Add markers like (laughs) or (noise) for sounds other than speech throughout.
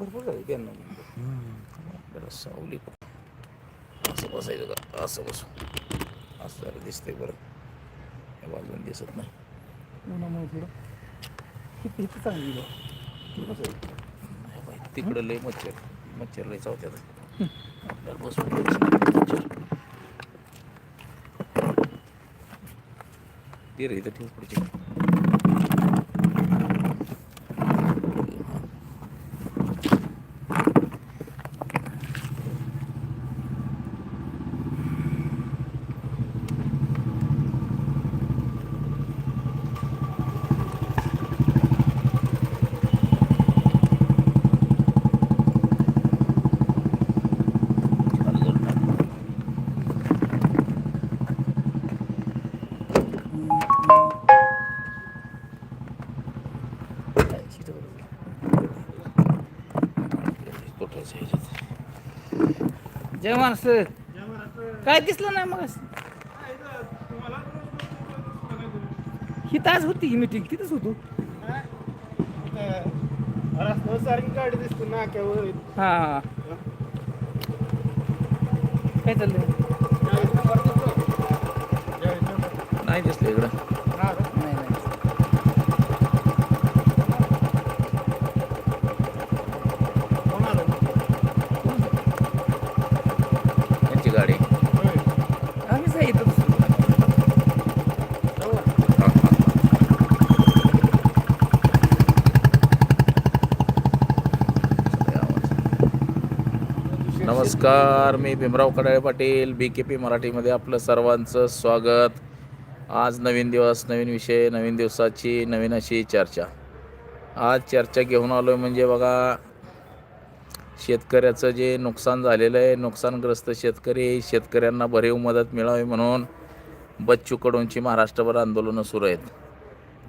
भरपूर झाले म्हणजे. ब्याण्णव जरा सावली. असं बसायचं का? असं बसू. असं जरा दिसतंय बरं. या बाजून दिसत नाही. उन्हामुळे थोडं किती किती चांगली बा. नाही बाई, तिकडं लय मच्छर. मच्छर लय चावत्यात. आपल्याला बसून घ्यायचं मच्छर. ते रे इथं ठेव पुढची चालू करून टाक. काय शिटं बरं. कोठायचं ह्याच्यात. जय माणसं काय दिसलं नाही मग ही तास होती ही मीटिंग तिथंच होतो. सारखी गाडी दिसतो नाक्यावर हा. काय चाललंय? नाही दिसलं इकडं नाही नाही यांची गाडी आम्हीच आहे इथं हा, हा, हा. नमस्कार मी Bhimrao Kadale Patil B K P मराठीमध्ये आपलं सर्वांचं स्वागत. आज नवीन दिवस नवीन विषय नवीन दिवसाची नवीन अशी चर्चा. आज चर्चा घेऊन आलो आहे म्हणजे बघा शेतकऱ्याचं जे नुकसान झालेलं आहे नुकसानग्रस्त शेतकरी शेतकऱ्यांना भरीव मदत मिळावी म्हणून बच्चू कडूंची महाराष्ट्रभर आंदोलनं सुरू आहेत.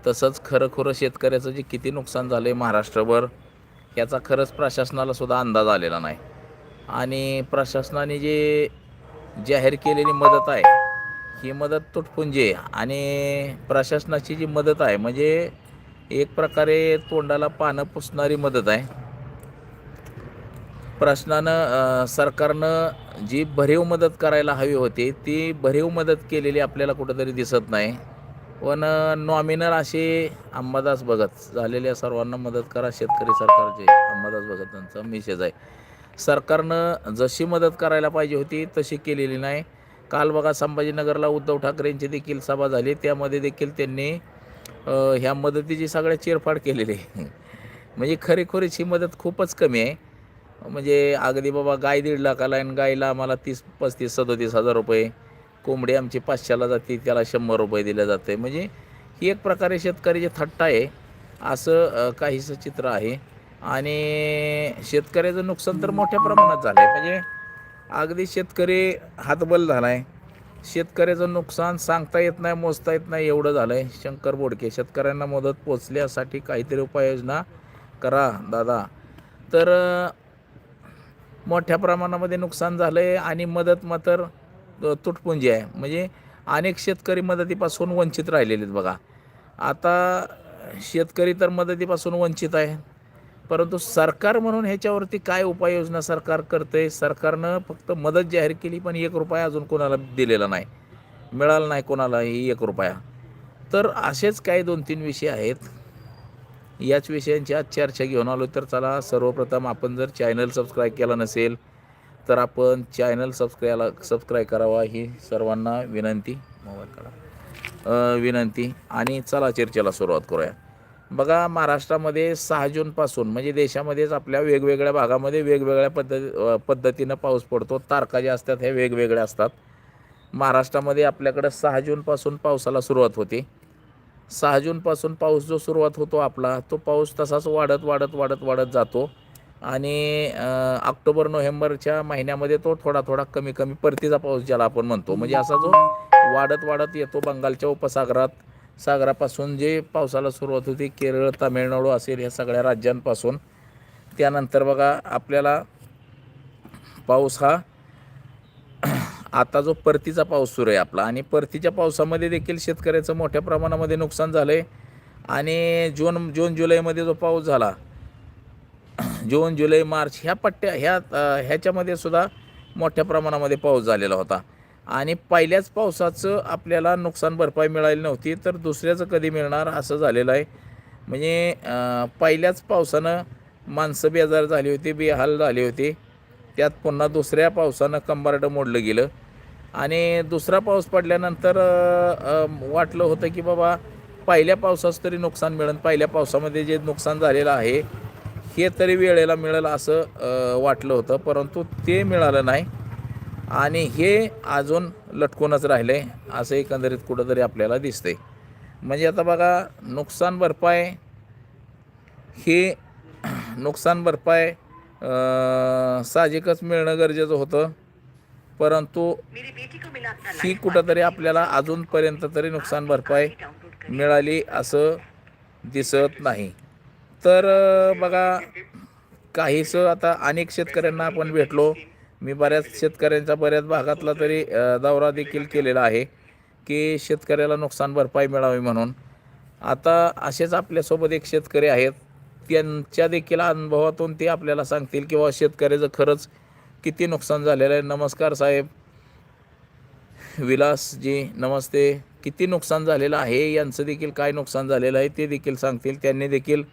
तसंच खरं खरं शेतकऱ्याचं जे किती नुकसान झालं आहे महाराष्ट्रभर याचा खरंच प्रशासनाला सुद्धा अंदाज आलेला नाही. आणि प्रशासनाने जे जाहीर केलेली मदत आहे ही मदत तुटपुंजी आहे. आणि प्रशासनाची जी मदत आहे म्हणजे एक प्रकारे तोंडाला पानं पुसणारी मदत आहे. प्रश्नानं सरकारनं जी भरीव मदत करायला हवी होती ती भरीव मदत केलेली आपल्याला कुठंतरी दिसत नाही. पण नॉमिनल असे अंबादास भगत झालेल्या सर्वांना मदत करा शेतकरी सरकारचे अंबादास भगत यांचा मेसेज आहे. सरकारनं जशी मदत करायला पाहिजे होती तशी केलेली नाही. काल बघा संभाजीनगरला उद्धव ठाकरेंची देखील सभा झाली. त्यामध्ये देखील त्यांनी ह्या मदतीची सगळ्या चिरफाड केलेली. आहे (laughs) म्हणजे खरीखुरीच ही मदत खूपच कमी आहे. म्हणजे अगदी बाबा गाय दीड लाखाला आणि गायला आम्हाला तीस पस्तीस सदोतीस हजार रुपये. कोंबडी आमची पाचशेला जाते त्याला शंभर रुपये दिले जाते. म्हणजे ही एक प्रकारे शेतकऱ्याची थट्टा आहे. असं काहीसं चित्र आहे. आणि शेतकऱ्याचं नुकसान तर मोठ्या प्रमाणात झालं आहे म्हणजे अगदी शेतकरी हातबल झाला आहे शेतकऱ्याचं नुकसान सांगता येत नाही मोजता येत नाही एवढं झालं आहे शंकर बोडके शेतकऱ्यांना मदत पोचण्यासाठी काहीतरी उपाययोजना करा दादा. तर मोठ्या प्रमाणामध्ये नुकसान झालं आहे आणि मदत मात्र तुटपुंजी आहे. म्हणजे अनेक शेतकरी मदतीपासून वंचित राहिलेले आहेत बघा. आता शेतकरी तर मदतीपासून वंचित आहे. परंतु सरकार म्हणून ह्याच्यावरती काय उपाययोजना सरकार करतं आहे सरकारनं फक्त मदत जाहीर केली पण एक रुपया अजून कोणाला दिलेला नाही. मिळाला नाही कोणालाही एक रुपया. तर असेच काही दोन तीन विषय आहेत. याच विषयांची आज चर्चा घेऊन आलो तर चला सर्वप्रथम आपण जर चॅनल सबस्क्राईब केला नसेल तर आपण चॅनल सबस्क्रायला सबस्क्राईब करावा ही सर्वांना विनंती मोबाईल काढा विनंती. आणि चला चर्चेला सुरुवात करूया. बघा महाराष्ट्रामध्ये सहा जूनपासून म्हणजे देशामध्येच आपल्या वेगवेगळ्या भागामध्ये वेगवेगळ्या पद्धती पद्धतीनं पाऊस पडतो. तारखा ज्या असतात ह्या वेगवेगळ्या असतात. महाराष्ट्रामध्ये आपल्याकडं सहा जूनपासून पावसाला सुरुवात होते. सहा जूनपासून पाऊस जो सुरुवात होतो आपला तो पाऊस तसाच वाढत वाढत वाढत वाढत जातो. आणि ऑक्टोबर नोव्हेंबरच्या महिन्यामध्ये तो थोडा थोडा कमी कमी परतीचा पाऊस ज्याला आपण म्हणतो. म्हणजे असा जो वाढत वाढत येतो बंगालच्या उपसागरात. सागरापासून जे पावसाला सुरुवात होती केरळ तामिळनाडू असेल या सगळ्या राज्यांपासून. त्यानंतर बघा आपल्याला पाऊस हा आता जो परतीचा पाऊस सुरू आहे आपला आणि परतीच्या पावसामध्ये देखील शेतकऱ्याचं मोठ्या प्रमाणामध्ये नुकसान झालं आहे आणि जून जून जुलैमध्ये जो पाऊस झाला जून जुलै मार्च ह्या पट्ट्या ह्या ह्याच्यामध्ये सुद्धा मोठ्या प्रमाणामध्ये पाऊस झालेला होता. आणि पहिल्याच पावसाचं आपल्याला नुकसान भरपाई मिळाली नव्हती तर दुसऱ्याचं कधी मिळणार असं झालेलं आहे. म्हणजे पहिल्याच पावसानं माणसं बेजार झाली होती बेहाल झाली होती. त्यात पुन्हा दुसऱ्या पावसानं कंबारडं मोडलं गेलं. आणि दुसरा पाऊस पडल्यानंतर वाटलं होतं की बाबा पहिल्या पावसाचं तरी नुकसान मिळेल पहिल्या पावसामध्ये जे नुकसान झालेलं आहे हे तरी वेळेला मिळेल असं वाटलं होतं. परंतु ते मिळालं नाही. आणि हे अजून लटकूनच राहिले असं एकंदरीत कुठंतरी आपल्याला दिसते म्हणजे आता बघा नुकसान भरपाई हे (clears throat) नुकसान भरपाई साहजिकच मिळणं गरजेचं होतं. परंतु ही कुठंतरी आपल्याला अजूनपर्यंत तरी नुकसान भरपाई मिळाली असं दिसत नाही. तर बघा काहीसं आता अनेक शेतकऱ्यांना आपण भेटलो. मी बऱ्याच शेतकऱ्यांच्या बऱ्याच भागातला तरी दौरा देखील केलेला आहे की शेतकऱ्याला नुकसान भरपाई मिळावी म्हणून. आता असेच आपल्यासोबत एक शेतकरी आहेत. त्यांच्या देखील अनुभवातून ते आपल्याला सांगतील किंवा शेतकऱ्याचं खरंच किती नुकसान झालेलं आहे. नमस्कार साहेब. विलासजी नमस्ते. किती नुकसान झालेलं आहे? यांचं देखील काय नुकसान झालेलं आहे ते देखील सांगतील. त्यांनी देखील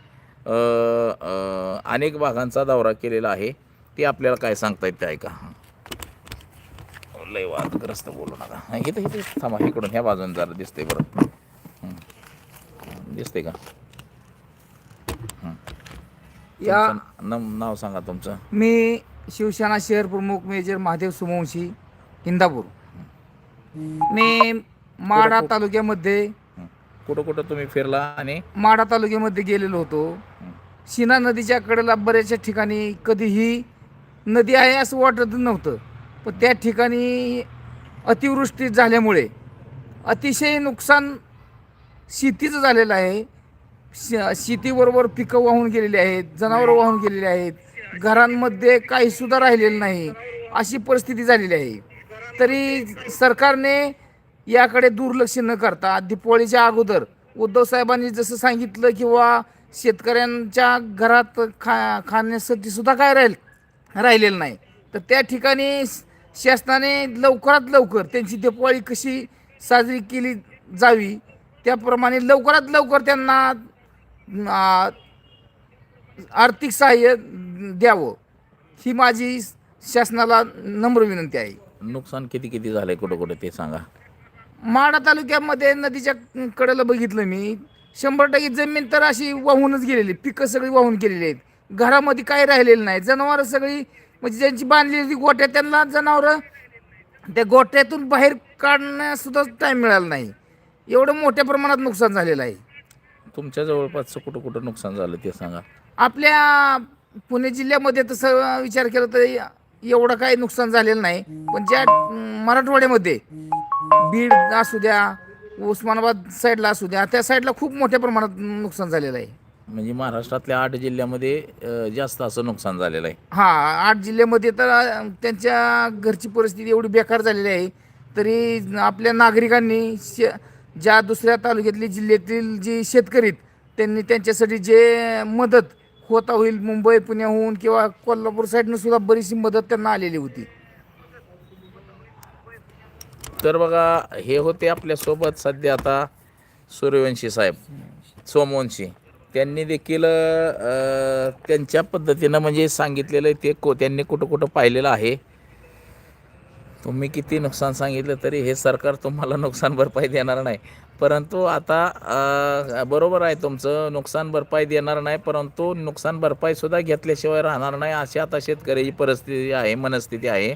अनेक भागांचा दौरा केलेला आहे. ते आपल्याला काय सांगतायत ते ऐका. लय वादग्रस्त बोलू नका. इथं इथं थांबा इकडून ह्या बाजून जरा दिसते बरं. दिसते का. या नम- नाव सांगा तुमचं. मी शिवसेना शहर प्रमुख मेजर महादेव सुमवंशी इंदापूर. मी माडा तालुक्यामध्ये. कुठं कुठं तुम्ही फिरला आणि? माडा तालुक्यामध्ये गेलेलो होतो. शिना नदीच्या कडेला बऱ्याचशा ठिकाणी कधीही नदी आहे असं वाटत नव्हतं. पण त्या ठिकाणी अतिवृष्टी झाल्यामुळे अतिशय नुकसान शेतीचं झालेलं आहे. श- शेतीबरोबर पिकं वाहून गेलेली आहेत जनावरं वाहून गेलेली आहेत. घरांमध्ये काही सुद्धा राहिलेलं नाही. अशी परिस्थिती झालेली आहे. तरी सरकारने याकडे दुर्लक्ष न करता दीपावळीच्या अगोदर उद्धव साहेबांनी जसं सांगितलं किंवा शेतकऱ्यांच्या घरात खा खाण्यासाठी सुद्धा काय राहील राहिलेलं नाही. तर त्या ठिकाणी शासनाने लवकरात लवकर त्यांची दिपावळी कशी साजरी केली जावी त्याप्रमाणे लवकरात लवकर त्यांना आर्थिक सहाय्य द्यावं ही माझी शासनाला नम्र विनंती आहे. नुकसान किती किती झालंय? कुठं कुठं ते सांगा. माडा तालुक्यामध्ये नदीच्या कडेला बघितलं मी. शंभर टक्के जमीन तर अशी वाहूनच गेलेली पिकं सगळी वाहून गेलेली आहेत. घरामध्ये काही राहिलेलं नाही. जनावरं सगळी म्हणजे ज्यांची बांधलेली होती गोट्या त्यांना जनावरं त्या गोट्यातून बाहेर काढण्यासुद्धा टाईम मिळाला नाही. एवढं मोठ्या प्रमाणात नुकसान झालेलं आहे. तुमच्या जवळपासचं कुठं कुठं नुकसान झालं ते सांगा. आपल्या पुणे जिल्ह्यामध्ये तसं विचार केला तर एवढं काही नुकसान झालेलं नाही. पण ज्या अं, मराठवाड्यामध्ये बीड असू द्या उस्मानाबाद साईडला असू द्या त्या साईडला खूप मोठ्या प्रमाणात नुकसान झालेलं आहे. म्हणजे महाराष्ट्रातल्या आठ जिल्ह्यामध्ये अ, जास्त असं नुकसान झालेलं आहे. हा आठ जिल्ह्यामध्ये तर अं, त्यांच्या घरची परिस्थिती एवढी बेकार झालेली आहे तरी आपल्या नागरिकांनी श ज्या दुसऱ्या तालुक्यातली जिल्ह्यातील जी शेतकरी आहेत, त्यांनी त्यांच्यासाठी जे मदत होता होईल मुंबई पुण्याहून किंवा कोल्हापूर साईडनं सुद्धा बरीचशी मदत त्यांना आलेली होती. तर बघा हे होते आपल्यासोबत सध्या आता सूर्यवंशी साहेब सोमवंशी. त्यांनी देखील त्यांच्या पद्धतीनं म्हणजे सांगितलेलं आहे ते को त्यांनी कुठं कुठं पाहिलेलं आहे. तुम्ही किती नुकसान सांगितलं तरी हे सरकार तुम्हाला नुकसान भरपाई देणार नाही. परंतु आता बरोबर आहे तुमचं नुकसान भरपाई देणार नाही परंतु नुकसान भरपाईसुद्धा घेतल्याशिवाय राहणार नाही अशी आता शेतकऱ्याची परिस्थिती आहे मनस्थिती आहे.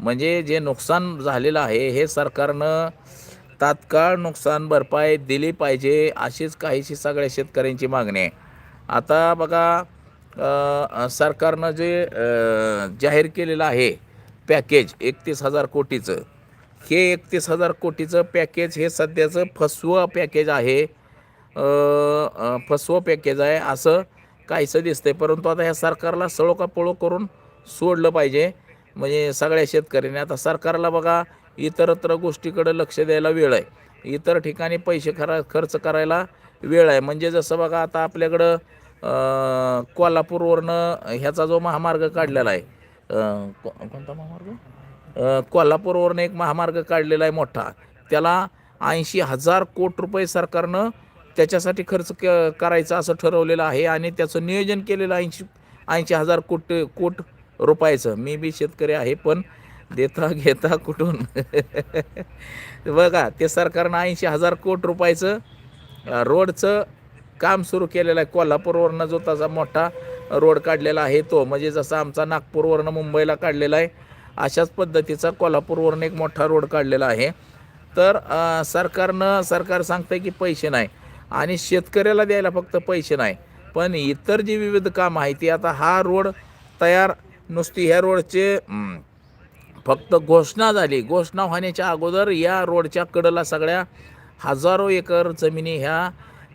म्हणजे जे नुकसान झालेलं आहे हे सरकारनं तात्काळ नुकसान भरपाई दिली पाहिजे अशीच काहीशी सगळ्या शेतकऱ्यांची मागणी आहे. आता बघा सरकारनं जे जाहीर केलेलं आहे पॅकेज एकतीस हजार कोटीचं हे एकतीस हजार कोटीचं पॅकेज हे सध्याचं फसवं पॅकेज आहे. फसवं पॅकेज आहे असं काहीसं दिसतंय. परंतु आता ह्या सरकारला सळो का पळो करून सोडलं पाहिजे. म्हणजे सगळ्या शेतकऱ्यांनी आता सरकारला बघा इतरत्र गोष्टीकडे लक्ष द्यायला वेळ आहे. इतर ठिकाणी पैसे खरा खर्च करायला वेळ आहे. म्हणजे जसं बघा आता आपल्याकडं कोल्हापूरवरनं ह्याचा जो महामार्ग काढलेला आहे कोणता महामार्ग? कोल्हापूरवरनं एक महामार्ग काढलेला आहे मोठा. त्याला ऐंशी हजार कोट रुपये सरकारनं त्याच्यासाठी खर्च क करायचा असं ठरवलेलं आहे आणि त्याचं नियोजन केलेलं ऐंशी ऐंशी हजार कोट कोट रुपयाचं. मी बी शेतकरी आहे पण देता घेता कुठून? बघा ते सरकारनं ऐंशी हजार कोट रुपयाचं रोडचं काम सुरू केलेलं आहे. कोल्हापूरवरनं जो तसा मोठा रोड काढलेला आहे तो म्हणजे जसा आमचा नागपूरवरनं मुंबईला काढलेला आहे अशाच पद्धतीचा कोल्हापूरवरनं एक मोठा रोड काढलेला आहे. तर सरकारनं सरकार सांगतं की पैसे नाही आणि शेतकऱ्याला द्यायला फक्त पैसे नाही. पण इतर जी विविध कामं आहेत ती आता हा रोड तयार नुसती ह्या रोडचे फक्त घोषणा झाली. घोषणा होण्याच्या अगोदर या रोडच्या कडला सगळ्या हजारो एकर जमिनी ह्या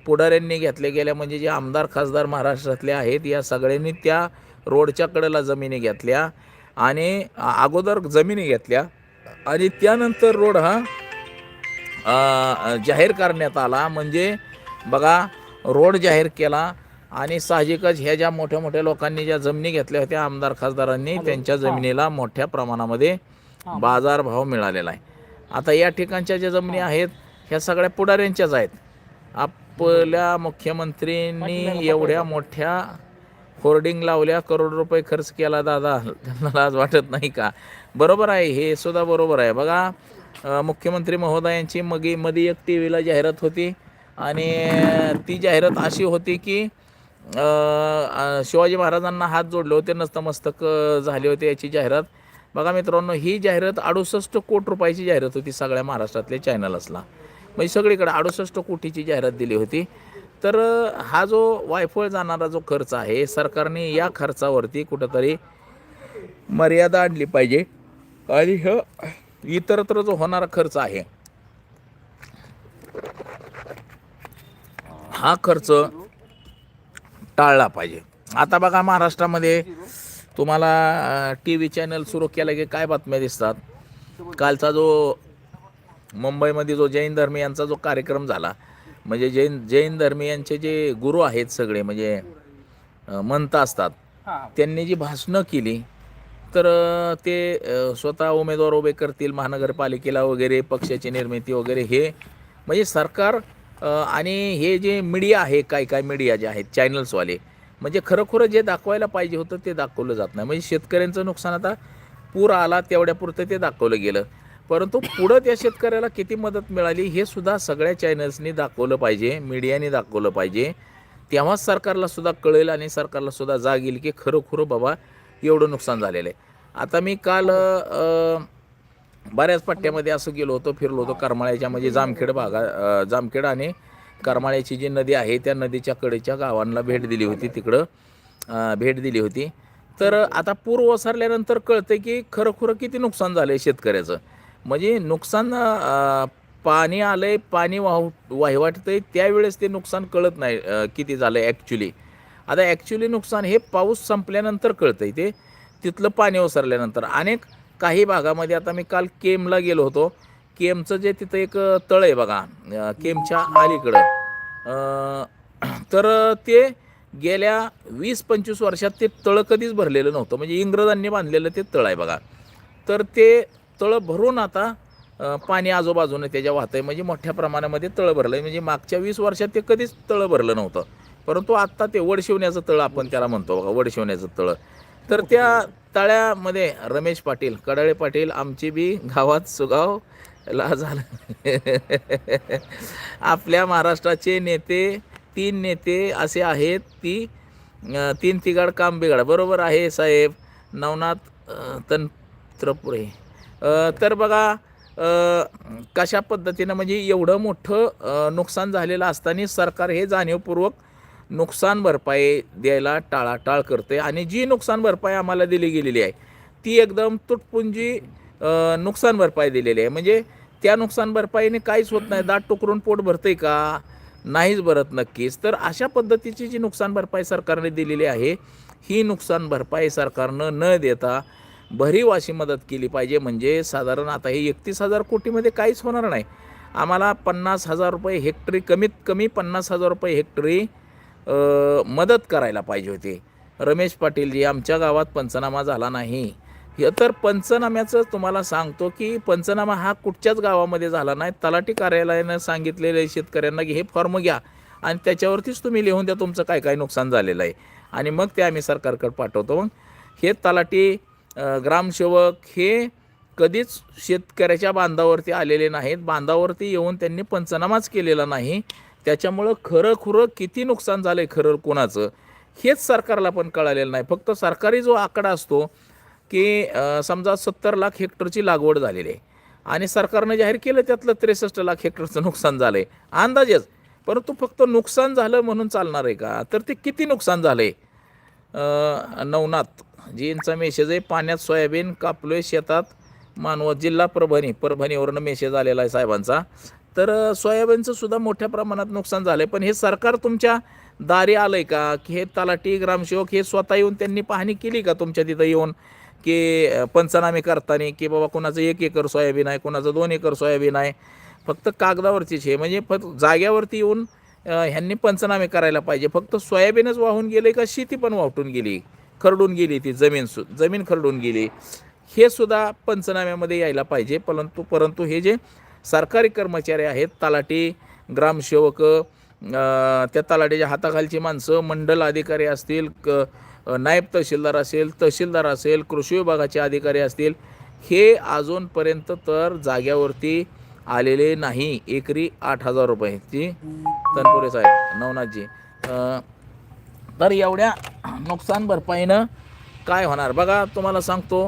पुढाऱ्यांनी घेतल्या गेल्या. म्हणजे जे आमदार खासदार महाराष्ट्रातले आहेत या सगळ्यांनी त्या रोडच्या कडेला जमिनी घेतल्या आणि अगोदर जमिनी घेतल्या. आणि त्यानंतर रोड हा जाहीर करण्यात आला. म्हणजे बघा रोड जाहीर केला. आणि साहजिकच ह्या ज्या मोठ्या मोठ्या लोकांनी ज्या जमिनी घेतल्या होत्या आमदार खासदारांनी त्यांच्या जमिनीला मोठ्या प्रमाणामध्ये बाजारभाव मिळालेला आहे. आता या ठिकाणच्या ज्या जमिनी आहेत ह्या सगळ्या पुढाऱ्यांच्याच आहेत. आपल्या मुख्यमंत्र्यांनी एवढ्या मोठ्या होर्डिंग लावल्या करोड रुपये खर्च केला दादा. त्यांना लाज वाटत नाही का? बरोबर आहे हे सुद्धा बरोबर आहे. बघा मुख्यमंत्री महोदयांची मगी मध्ये एक टी व्हीला जाहिरात होती आणि ती जाहिरात अशी होती की शिवाजी महाराजांना हात जोडले होते नस्तमस्तक झाले होते याची जाहिरात. बघा मित्रांनो ही जाहिरात अडुसष्ट कोटी रुपयाची जाहिरात होती सगळ्या महाराष्ट्रातल्या चॅनल्सला म्हणजे सगळीकडे अडुसष्ट कोटीची जाहिरात दिली होती. तर हा जो वायफळ जाणारा जो खर्च आहे सरकारने या खर्चावरती कुठंतरी मर्यादा आणली पाहिजे. आणि ह इतरत्र जो होणारा खर्च आहे हा खर्च टाळला पाहिजे. आता बघा महाराष्ट्रामध्ये तुम्हाला टी व्ही चॅनल सुरू केलं की काय बातम्या दिसतात? कालचा जो मुंबईमध्ये जो जैन धर्मियांचा जो कार्यक्रम झाला म्हणजे जैन जैन धर्मियांचे जे गुरु आहेत सगळे म्हणजे मंत असतात त्यांनी जी भाषणं केली तर ते स्वतः उमेदवार उभे करतील महानगरपालिकेला वगैरे पक्षाची निर्मिती वगैरे हे म्हणजे सरकार आणि हे जे मीडिया आहे काय काय मीडिया जे आहेत चॅनल्सवाले म्हणजे खरोखर जे दाखवायला पाहिजे होतं ते दाखवलं जात नाही. म्हणजे शेतकऱ्यांचं नुकसान आता पूर आला तेवढ्यापुरतं ते दाखवलं गेलं. परंतु पुढं त्या शेतकऱ्याला किती मदत मिळाली हे सुद्धा सगळ्या चॅनल्सनी दाखवलं पाहिजे मीडियाने दाखवलं पाहिजे. तेव्हाच सरकारला सुद्धा कळेल आणि सरकारला सुद्धा जाग येईल की खरोखर बाबा एवढं नुकसान झालेलं आहे. आता मी काल बऱ्याच पट्ट्यामध्ये असं गेलो होतो फिरलो होतो करमाळ्याच्या म्हणजे जामखेड भागा जामखेड आणि करमाळ्याची जी नदी आहे त्या नदीच्या कडेच्या गावांना भेट दिली होती तिकडं भेट दिली होती. तर आता पूर ओसरल्यानंतर कळतं की खरोखर किती नुकसान झालं आहे शेतकऱ्याचं. म्हणजे नुकसान पाणी पाणी आहे पाणी वाहू आहे त्यावेळेस ते नुकसान कळत नाही किती झालं आहे ॲक्च्युली आता ॲक्च्युली नुकसान हे पाऊस संपल्यानंतर कळतं आहे ते. तिथलं पाणी ओसरल्यानंतर. अनेक काही भागामध्ये आता मी काल केमला गेलो होतो. केमचं जे तिथं एक तळ आहे बघा केमच्या अलीकडं. (clears throat) तर ते गेल्या वीस पंचवीस वर्षात ते तळं कधीच भरलेलं नव्हतं. म्हणजे इंग्रजांनी बांधलेलं ते तळ आहे बघा. तर ते तळं भरून आता पाणी आजूबाजूने त्याच्या वाहतंय म्हणजे मोठ्या प्रमाणामध्ये तळं भरलं आहे म्हणजे मागच्या वीस वर्षात ते कधीच तळं भरलं नव्हतं. परंतु आत्ता ते वडशिवण्याचं तळं आपण त्याला म्हणतो बघा वडशिवण्याचं तळं. तर त्या तळ्यामध्ये रमेश पाटील कडाळे पाटील आमची बी गावात सुगाव ला झालं. आपल्या महाराष्ट्राचे नेते तीन नेते असे आहेत ती तीन तिघाड काम बिघाड. बरोबर आहे साहेब. नवनाथ तंत्रपुरे. तर बघा कशा पद्धतीनं म्हणजे एवढं मोठं नुकसान झालेलं असताना सरकार हे जाणीवपूर्वक नुकसान भरपाई द्यायला टाळाटाळ करते. आणि जी नुकसान भरपाई आम्हाला दिली गेलेली आहे ती एकदम तुटपुंजी नुकसान भरपाई दिलेली आहे. म्हणजे त्या नुकसान भरपाईने काहीच होत नाही. दाट टुकरून पोट भरते का? नाहीच भरत नक्कीच. तर अशा पद्धतीची जी नुकसान भरपाई सरकारने दिलेली आहे ही नुकसान भरपाई सरकारनं न देता भरीव अशी मदत केली पाहिजे. म्हणजे साधारण आता हे एकतीस हजार कोटीमध्ये काहीच होणार नाही. आम्हाला पन्नास हजार रुपये हेक्टरी कमीत कमी पन्नास हजार रुपये हेक्टरी मदत करायला पाहिजे होती. रमेश पाटीलजी आमच्या गावात पंचनामा झाला नाही. हे तर पंचनाम्याचं तुम्हाला सांगतो की पंचनामा हा कुठच्याच गावामध्ये झाला नाही. तलाठी कार्यालयानं सांगितलेलं शेतकऱ्यांना की हे फॉर्म घ्या आणि त्याच्यावरतीच तुम्ही लिहून द्या तुमचं काय काय नुकसान झालेलं आहे. आणि मग ते आम्ही सरकारकडे पाठवतो. मग हे तलाठी ग्रामसेवक हे कधीच शेतकऱ्याच्या बांधावरती आलेले नाहीत. बांधावरती येऊन त्यांनी पंचनामाच केलेला नाही. त्याच्यामुळं खरं खुरं किती नुकसान झालं आहे खरं कोणाचं हेच सरकारला पण कळालेलं नाही. फक्त सरकारी जो आकडा असतो की समजा सत्तर लाख हेक्टरची लागवड झालेली आहे आणि सरकारनं जाहीर केलं त्यातलं त्रेसष्ट लाख हेक्टरचं नुकसान झालं आहे अंदाजेच परंतु फक्त नुकसान झालं म्हणून चालणार आहे का? तर ते किती नुकसान झालं आहे नवनाथ जींचा मेसेज आहे पाण्यात सोयाबीन कापलोय शेतात मानवत जिल्हा परभणी परभणीवरनं मेसेज आलेला आहे साहेबांचा. तर सोयाबीनचं सुद्धा मोठ्या प्रमाणात नुकसान झालं आहे पण हे सरकार तुमच्या दारी आलं आहे का? की हे तलाठी ग्रामसेवक हे स्वतः येऊन त्यांनी पाहणी केली का तुमच्या तिथं येऊन? की पंचनामे करताना की बाबा कोणाचं एक एकर सोयाबीन आहे कोणाचं दोन एकर सोयाबीन आहे? फक्त कागदावरतीच हे. म्हणजे फक्त जाग्यावरती येऊन ह्यांनी पंचनामे करायला पाहिजे. फक्त सोयाबीनच वाहून गेले का? शेती पण वाहटून गेली. खरडून गेली ती जमीन सु जमीन खरडून गेली. हे सुद्धा पंचनाम्यामध्ये यायला पाहिजे. परंतु परंतु हे जे सरकारी कर्मचारी आहेत तलाठी ग्रामसेवक त्या तलाठीच्या हाताखालची माणसं मंडल अधिकारी असतील क नायब तहसीलदार असेल तहसीलदार असेल कृषी विभागाचे अधिकारी असतील हे अजूनपर्यंत तर जाग्यावरती आलेले नाही. एकरी आठ हजार रुपये ती तनपुरे साहेब नवनाथजी. तर एवढ्या नुकसान भरपाईनं काय होणार? बघा तुम्हाला सांगतो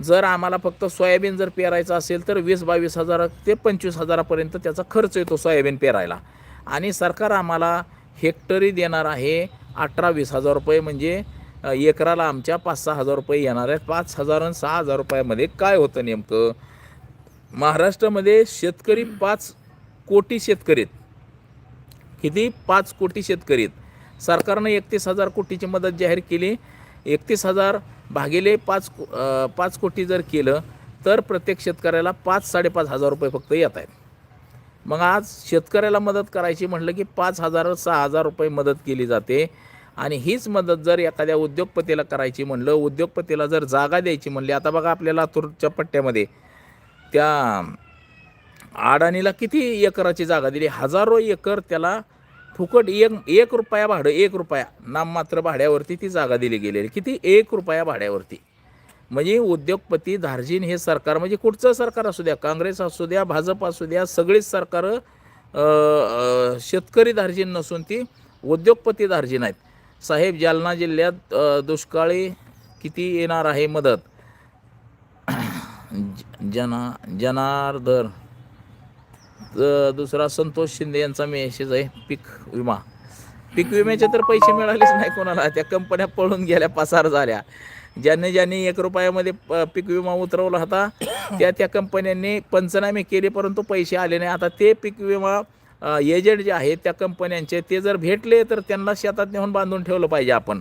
जर आम्हाला फक्त सोयाबीन जर पेरायचं असेल तर वीस बावीस हजार ते पंचवीस हजारापर्यंत त्याचा खर्च येतो सोयाबीन पेरायला. आणि सरकार आम्हाला हेक्टरी देणार आहे अठरा वीस हजार रुपये म्हणजे एकराला आमच्या पाच सहा हजार रुपये येणार आहेत. पाच हजार आणि सहा हजार रुपयामध्ये काय होतं नेमकं? महाराष्ट्रामध्ये शेतकरी पाच कोटी शेतकरी किती? पाच कोटी शेतकरी आहेत. सरकारनं एकतीस हजार कोटीची मदत जाहीर केली. एकतीस हजार भागिले पाच को- पाच कोटी जर केलं तर प्रत्येक शेतकऱ्याला पाच साडेपाच हजार रुपये फक्त येत आहेत. मग आज शेतकऱ्याला मदत करायची म्हटलं की पाच हजार सहा हजार रुपये मदत केली जाते. आणि हीच मदत जर एखाद्या उद्योगपतीला करायची म्हणलं उद्योगपतीला जर जागा द्यायची म्हणली आता बघा आपल्या तुरच्या पट्ट्यामध्ये त्या अडाणीला किती एकराची जागा दिली? हजारो एकर त्याला फुकट एक एक रुपया भाडं एक रुपया नाममात्र भाड्यावरती ती जागा दिली गेलेली. किती? एक रुपया भाड्यावरती. म्हणजे उद्योगपती धार्जिन हे सरकार म्हणजे कुठचं सरकार असू द्या काँग्रेस असू द्या भाजप असू द्या सगळीच सरकारं शेतकरी धार्जिन नसून ती उद्योगपती धार्जिन आहेत. साहेब जालना जिल्ह्यात दुष्काळी किती येणार आहे मदत? (clears throat) ज- जना जनार्दन. दुसरा संतोष शिंदे यांचा मेसेज आहे पीक विमा. पीक विम्याचे तर पैसे मिळालेच नाही कोणाला. त्या कंपन्या पळून गेल्या पसार झाल्या. ज्यांनी ज्यांनी एक रुपयामध्ये प- पीक विमा उतरवला होता त्या त्या कंपन्यांनी पंचनामे केले परंतु पैसे आले नाही. आता ते पीक विमा एजंट जे आहेत त्या कंपन्यांचे ते जर भेटले तर त्यांना शेतात नेऊन बांधून ठेवलं पाहिजे आपण.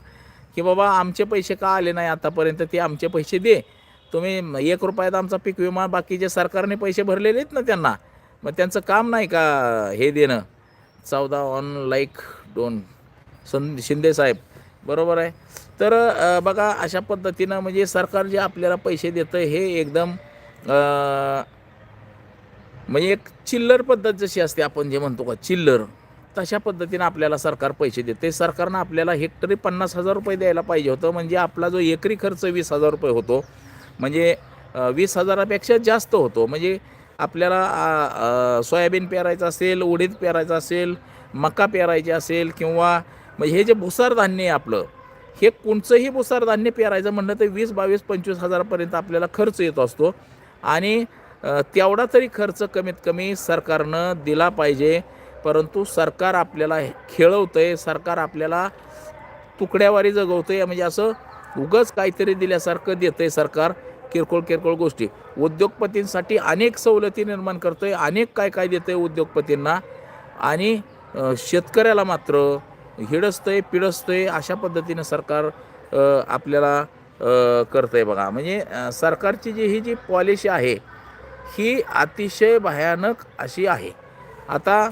की बाबा आमचे पैसे का आले नाही आतापर्यंत? ते आमचे पैसे दे. तुम्ही एक रुपयात आमचा पीक विमा बाकीचे सरकारने पैसे भरलेले आहेत ना त्यांना? मग त्यांचं काम नाही का हे देणं? चौदा ऑन लाईक दोन. सं शिंदेसाहेब बरोबर आहे? तर बघा अशा पद्धतीनं म्हणजे सरकार जे आपल्याला पैसे देतं हे एकदम म्हणजे एक चिल्लर पद्धत जशी असते आपण जे म्हणतो का चिल्लर. तशा पद्धतीनं आपल्याला सरकार पैसे देते. सरकारनं आपल्याला हेक्टरी पन्नास हजार रुपये द्यायला पाहिजे होतं. म्हणजे आपला जो एकरी खर्च वीस हजार रुपये होतो म्हणजे वीस हजारापेक्षा जास्त होतो. म्हणजे आपल्याला सोयाबीन पेरायचं असेल उडीद पेरायचं असेल मका पेरायची असेल किंवा मग हे जे भुसार धान्य आहे आपलं हे कोणचंही भुसार धान्य पेरायचं म्हणलं तर वीस बावीस पंचवीस हजारापर्यंत आपल्याला खर्च येत असतो. आणि तेवढा तरी खर्च कमीत कमी सरकारनं दिला पाहिजे. परंतु सरकार आपल्याला खेळवतं आहे सरकार आपल्याला तुकड्यावारी जगवतं आहे म्हणजे असं उगंच काहीतरी दिल्यासारखं देतं आहे सरकार. किरकोळ किरकोळ गोष्टी. उद्योगपतींसाठी अनेक सवलती निर्माण करतो आहे अनेक काय काय देतं आहे उद्योगपतींना आणि शेतकऱ्याला मात्र हिडसतं आहे पिडसतं आहे अशा पद्धतीनं सरकार आपल्याला करतं आहे बघा. म्हणजे सरकारची जी ही जी पॉलिसी आहे ही अतिशय भयानक अशी आहे. आता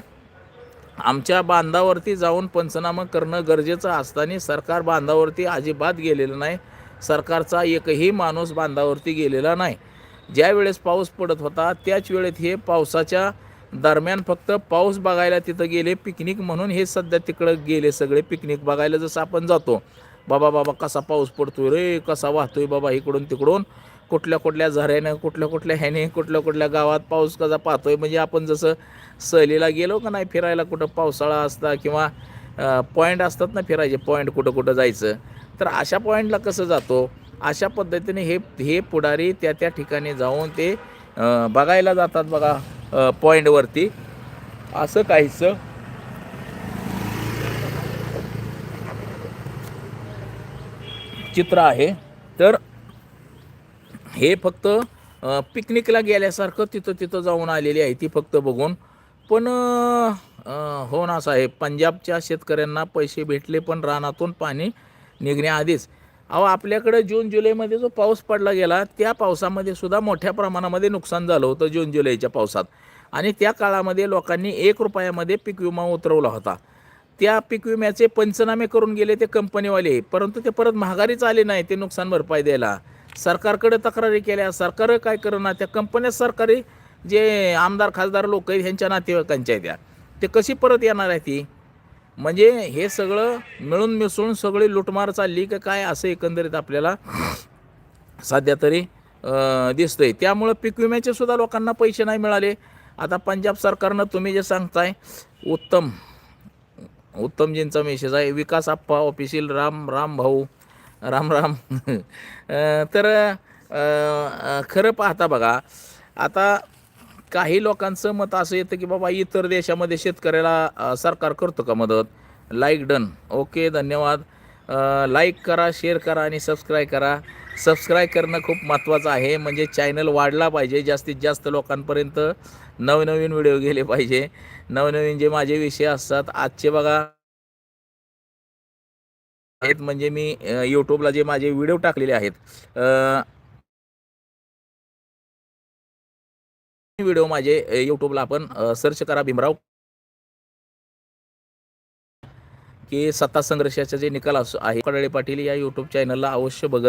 आमच्या बांधावरती जाऊन पंचनामा करणं गरजेचं असताना सरकार बांधावरती अजिबात गेलेलं नाही. सरकारचा एकही माणूस बांधावरती गेलेला नाही. ज्या वेळेस पाऊस पडत होता त्याच वेळेत हे पावसाच्या दरम्यान फक्त पाऊस बघायला तिथं गेले पिकनिक म्हणून हे सध्या तिकडं गेले सगळे पिकनिक बघायला जसं आपण जातो. बाबा बाबा कसा पाऊस पडतोय रे कसा वाहतोय बाबा इकडून तिकडून? कुठल्या कुठल्या झऱ्यानं कुठल्या कुठल्या ह्याने कुठल्या कुठल्या गावात पाऊस कसा पाहतोय? म्हणजे आपण जसं सहलीला गेलो का नाही फिरायला कुठं पावसाळा असता किंवा पॉईंट असतात ना फिरायचे पॉईंट कुठं कुठं जायचं? तर अशा पॉईंटला कसं जातो? अशा पद्धतीने हे हे पुढारी त्या त्या ठिकाणी जाऊन ते बघायला जातात बघा पॉईंटवरती असं काहीचं चित्र आहे. तर हे फक्त पिकनिकला गेल्यासारखं तिथं तिथं जाऊन आलेली आहे ती फक्त बघून. पण हो ना साहेब पंजाबच्या शेतकऱ्यांना पैसे भेटले पण रानातून पाणी निघण्याआधीच. अहो आपल्याकडं जून जुलैमध्ये जो पाऊस पडला गेला त्या पावसामध्ये सुद्धा मोठ्या प्रमाणामध्ये नुकसान झालं होतं जून जुलैच्या पावसात. आणि त्या काळामध्ये लोकांनी एक रुपयामध्ये पीक विमा उतरवला होता. त्या पीक विम्याचे पंचनामे करून गेले ते कंपनीवाले परंतु ते परत महागारीच आले नाही ते नुकसान भरपाई द्यायला. सरकारकडे तक्रारी केल्या सरकार काय करणार? त्या कंपन्या सरकारी जे आमदार खासदार लोक आहेत ह्यांच्या नातेवाईकांच्या आहेत त्या. ते कशी परत येणार आहे ती? म्हणजे हे सगळं मिळून मिसळून सगळी लुटमार चालली का काय असं एकंदरीत आपल्याला सध्या तरी दिसतं दिसतंय. त्यामुळं पीक विम्याचे सुद्धा लोकांना पैसे नाही मिळाले. आता पंजाब सरकारनं तुम्ही जे सांगताय उत्तम उत्तमजींचा मेसेज आहे विकास आप्पा ऑफिशियल राम राम भाऊ राम राम. (laughs) तर खरं पाहता बघा आता काही लोकांचं मत असं येतं की बाबा इतर देशामध्ये शेतकऱ्याला सरकार करतो का मदत? लाईक डन ओके धन्यवाद. लाईक करा शेअर करा आणि सबस्क्राईब करा. सबस्क्राईब करणं खूप महत्त्वाचं आहे. म्हणजे चॅनल वाढला पाहिजे. जास्तीत जास्त लोकांपर्यंत नवनवीन व्हिडिओ गेले पाहिजे. नवनवीन जे माझे विषय असतात आजचे बघा. आहेत. म्हणजे मी यूट्यूबला जे माझे व्हिडिओ टाकलेले आहेत. व्हिडिओ माझे यूट्यूबला आपण सर्च करा भीमराव. की सत्ता संघर्षाचे जे निकाल असो आहे कडळे पाटील या यूट्यूब चॅनलला अवश्य बघत